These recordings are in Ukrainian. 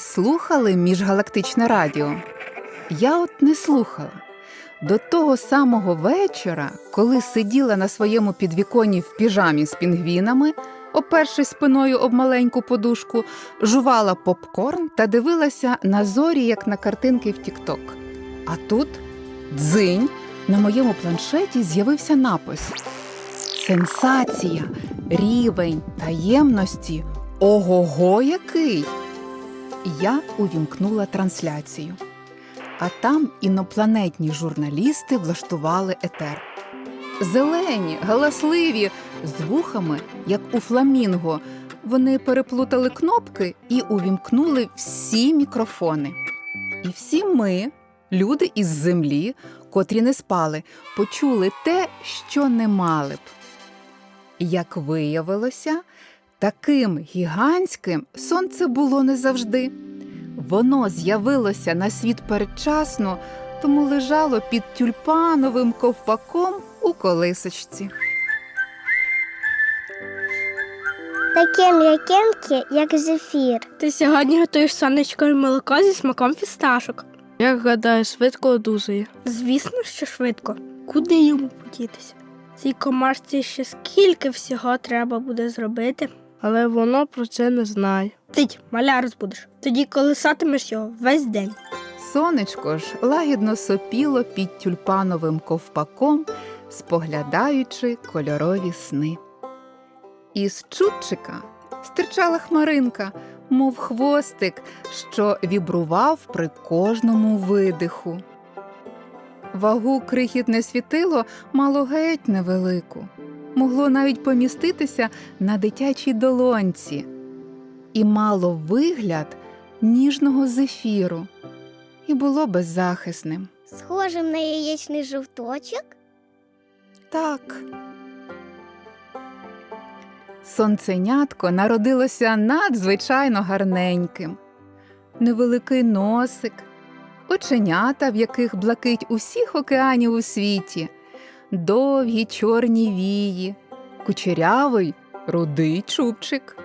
Слухали міжгалактичне радіо? Я от не слухала. До того самого вечора, коли сиділа на своєму підвіконні в піжамі з пінгвінами, опершись спиною об маленьку подушку, жувала попкорн та дивилася на зорі, як на картинки в Тік-Ток. А тут дзинь на моєму планшеті з'явився напис: Сенсація, рівень таємності. Ого-го, який! Я увімкнула трансляцію. А там інопланетні журналісти влаштували етер. Зелені, галасливі, з вухами, як у фламінго. Вони переплутали кнопки і увімкнули всі мікрофони. І всі ми, люди із землі, котрі не спали, почули те, що не мали б. Як виявилося, таким гігантським сонце було не завжди. Воно з'явилося на світ передчасно, тому лежало під тюльпановим ковпаком у колисочці. Таке м'якеньке, як зефір. Ти сьогодні готуєш сонечко і молоко зі смаком фісташок. Як гадаєш, швидко одужає. Звісно, що швидко. Куди йому подітися? Цій комашці ще скільки всього треба буде зробити. Але воно про це не знає. Тить, маля розбудеш. Тоді колисатимеш його весь день. Сонечко ж лагідно сопіло під тюльпановим ковпаком, споглядаючи кольорові сни. Із чубчика стирчала хмаринка, мов хвостик, що вібрував при кожному видиху. Вагу крихітне світило мало геть невелику, могло навіть поміститися на дитячій долонці і мало вигляд ніжного зефіру, і було беззахисним. Схожим на яєчний жовточок. Так. Сонценятко народилося надзвичайно гарненьким. Невеликий носик, оченята, в яких блакить усіх океанів у світі, довгі чорні вії, кучерявий рудий чубчик.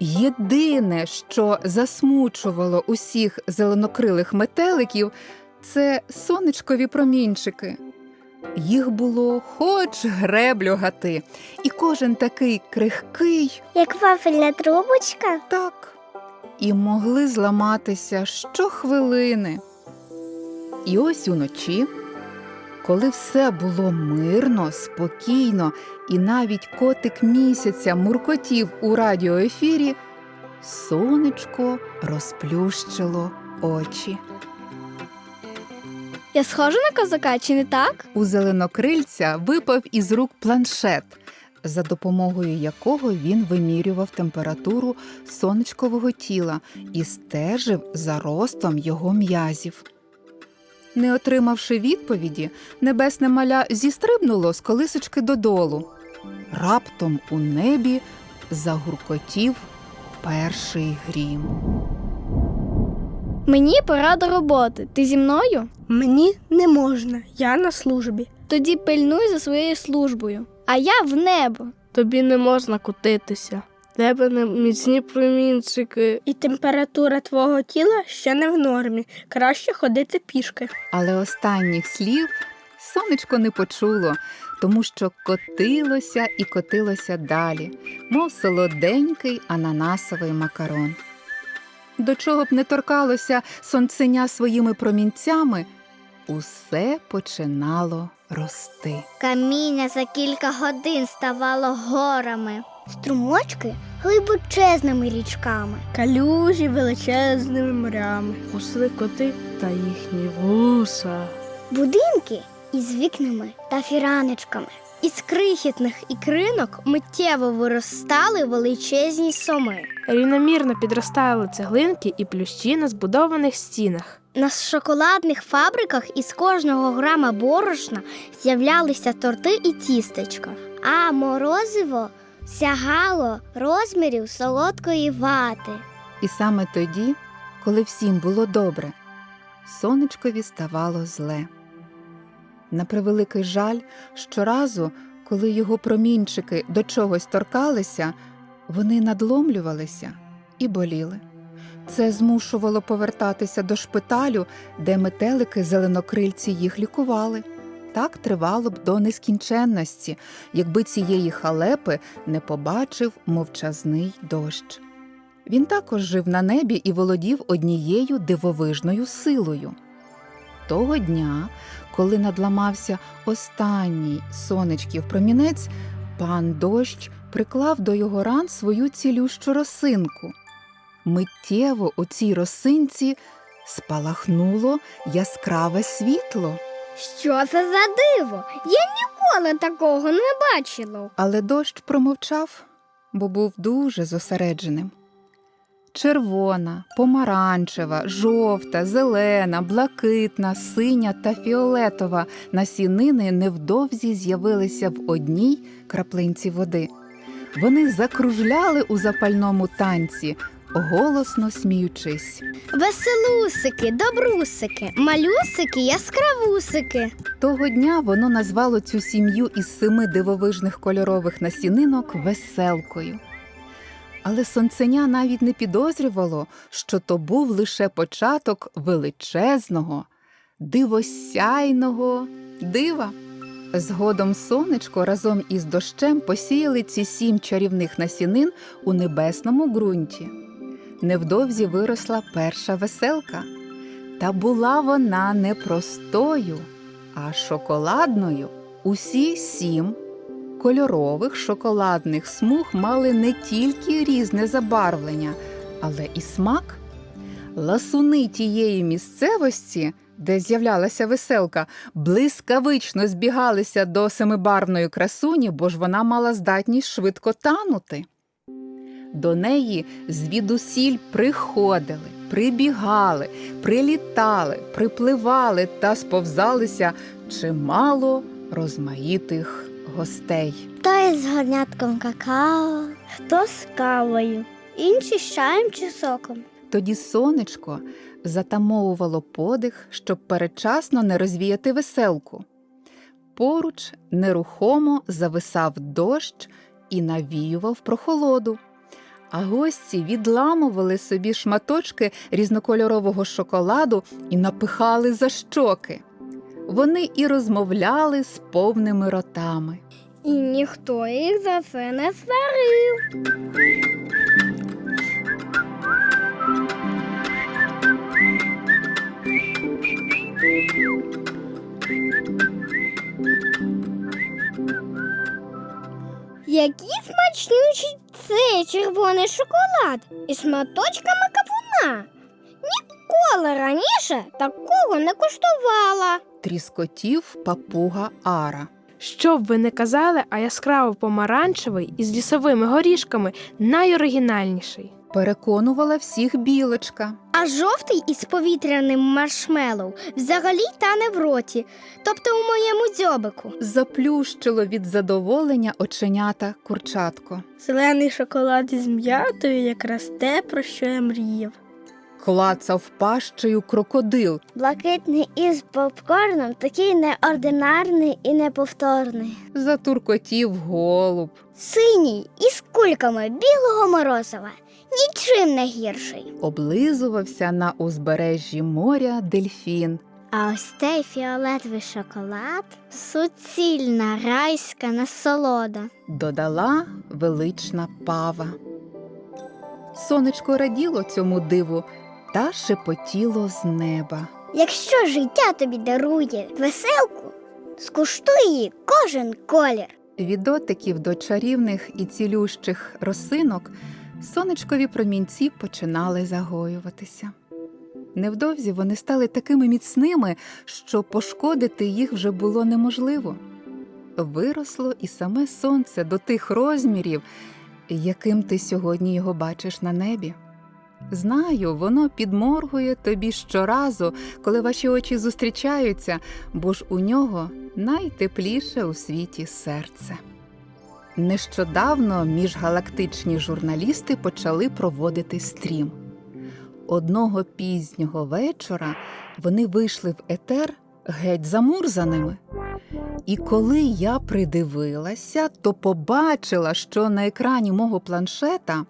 Єдине, що засмучувало усіх зеленокрилих метеликів, це сонечкові промінчики. Їх було хоч греблю гати, і кожен такий крихкий, Як вафельна трубочка. так, і могли зламатися щохвилини. І ось уночі, коли все було мирно, спокійно, і навіть котик місяця муркотів у радіоефірі, сонечко розплющило очі. Я схожа на козака, чи не так? У зеленокрильця випав із рук планшет, за допомогою якого він вимірював температуру сонечкового тіла і стежив за ростом його м'язів. Не отримавши відповіді, небесне маля зістрибнуло з колисочки додолу. Раптом у небі загуркотів перший грім. Мені пора до роботи. Ти зі мною? Мені не можна, я на службі. Тоді пильнуй за своєю службою. А я в небо. Тобі не можна кутитися. Тебе не міцні промінчики. І температура твого тіла ще не в нормі. Краще ходити пішки. Але останніх слів сонечко не почуло, тому що котилося і котилося далі, мов солоденький ананасовий макарон. До чого б не торкалося сонценя своїми промінцями, усе починало рости. Каміння за кілька годин ставало горами. Струмочки глибочезними річками. Калюжі величезними морями. Усли коти та їхні вуса. Будинки із вікнами та фіраночками. Із крихітних ікринок миттєво виростали величезні соми. Рівномірно підростали цеглинки і плющі на збудованих стінах. На шоколадних фабриках із кожного грама борошна з'являлися торти і тістечка, а морозиво сягало розмірів солодкої вати. І саме тоді, коли всім було добре, сонечкові ставало зле. На превеликий жаль, щоразу, коли його промінчики до чогось торкалися, вони надломлювалися і боліли. Це змушувало повертатися до шпиталю, де метелики зеленокрильці їх лікували. Так тривало б до нескінченності, якби цієї халепи не побачив мовчазний дощ. Він також жив на небі і володів однією дивовижною силою. Того дня, коли надламався останній сонечків промінець, пан дощ приклав до його ран свою цілющу росинку. Миттєво у цій росинці спалахнуло яскраве світло, Що це за диво? Я ніколи такого не бачила. але дощ промовчав, бо був дуже зосередженим. Червона, помаранчева, жовта, зелена, блакитна, синя та фіолетова насінини невдовзі з'явилися в одній краплинці води. Вони закружляли у запальному танці, голосно сміючись. Веселусики, добрусики, малюсики, яскравусики. Того дня воно назвало цю сім'ю із семи дивовижних кольорових насінинок веселкою. Але сонценя навіть не підозрювало, що то був лише початок величезного, дивосяйного дива. Згодом сонечко разом із дощем посіяли ці сім чарівних насінин у небесному ґрунті. Невдовзі виросла перша веселка. Та була вона не простою, а шоколадною. Усі сім кольорових шоколадних смуг мали не тільки різне забарвлення, але і смак. Ласуни тієї місцевості, де з'являлася веселка, блискавично збігалися до семибарвної красуні, бо ж вона мала здатність швидко танути. До неї звідусіль приходили, прибігали, прилітали, припливали та сповзалися чимало розмаїтих гостей. Хто із горнятком какао, хто з кавою, інші з чаєм чи соком. Тоді сонечко затамовувало подих, щоб передчасно не розвіяти веселку. Поруч нерухомо зависав дощ і навіював прохолоду. А гості відламували собі шматочки різнокольорового шоколаду і напихали за щоки. Вони і розмовляли з повними ротами. І ніхто їх за це не сварив. Червоний шоколад із шматочками кавуна. Ніколи раніше такого не куштувала. Тріскотів папуга Ара. Що б ви не казали, а яскраво помаранчевий із лісовими горішками найоригінальніший. Переконувала всіх білочка. А жовтий із повітряним маршмеллоу взагалі тане в роті, тобто у моєму дзьобику. Заплющило від задоволення оченята курчатко. Зелений шоколад із м'ятою якраз те, про що я мріяв. Клацав пащею крокодил. Блакитний із попкорном такий неординарний і неповторний. Затуркотів голуб. Синій із кульками білого морозива. Нічим не гірший. Облизувався на узбережжі моря дельфін. А ось цей фіолетовий шоколад суцільна райська насолода. Додала велична пава. Сонечко раділо цьому диву та шепотіло з неба. Якщо життя тобі дарує веселку, скуштуй її кожен колір. Від дотиків до чарівних і цілющих росинок сонечкові промінці починали загоюватися. Невдовзі вони стали такими міцними, що пошкодити їх вже було неможливо. Виросло і саме сонце до тих розмірів, яким ти сьогодні його бачиш на небі. Знаю, воно підморгує тобі щоразу, коли ваші очі зустрічаються, бо ж у нього найтепліше у світі серце. Нещодавно міжгалактичні журналісти почали проводити стрім. Одного пізнього вечора вони вийшли в етер геть замурзаними. І коли я придивилася, то побачила, що на екрані мого планшета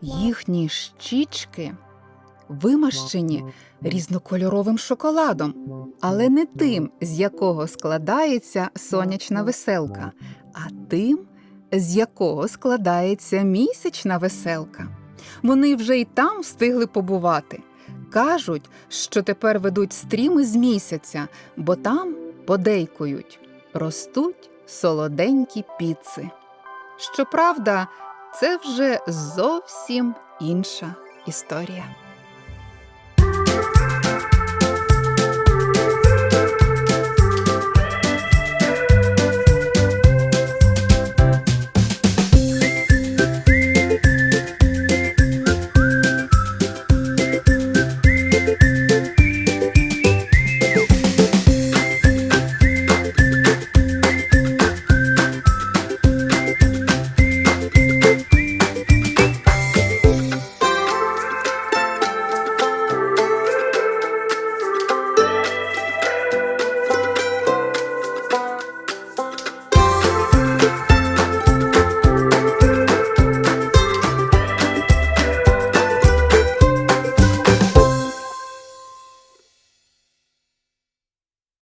їхні щічки вимащені різнокольоровим шоколадом, але не тим, з якого складається сонячна веселка, а тим, з якого складається місячна веселка. Вони вже й там встигли побувати. Кажуть, що тепер ведуть стріми з місяця, бо там подейкують, ростуть солоденькі піци. Щоправда, це вже зовсім інша історія.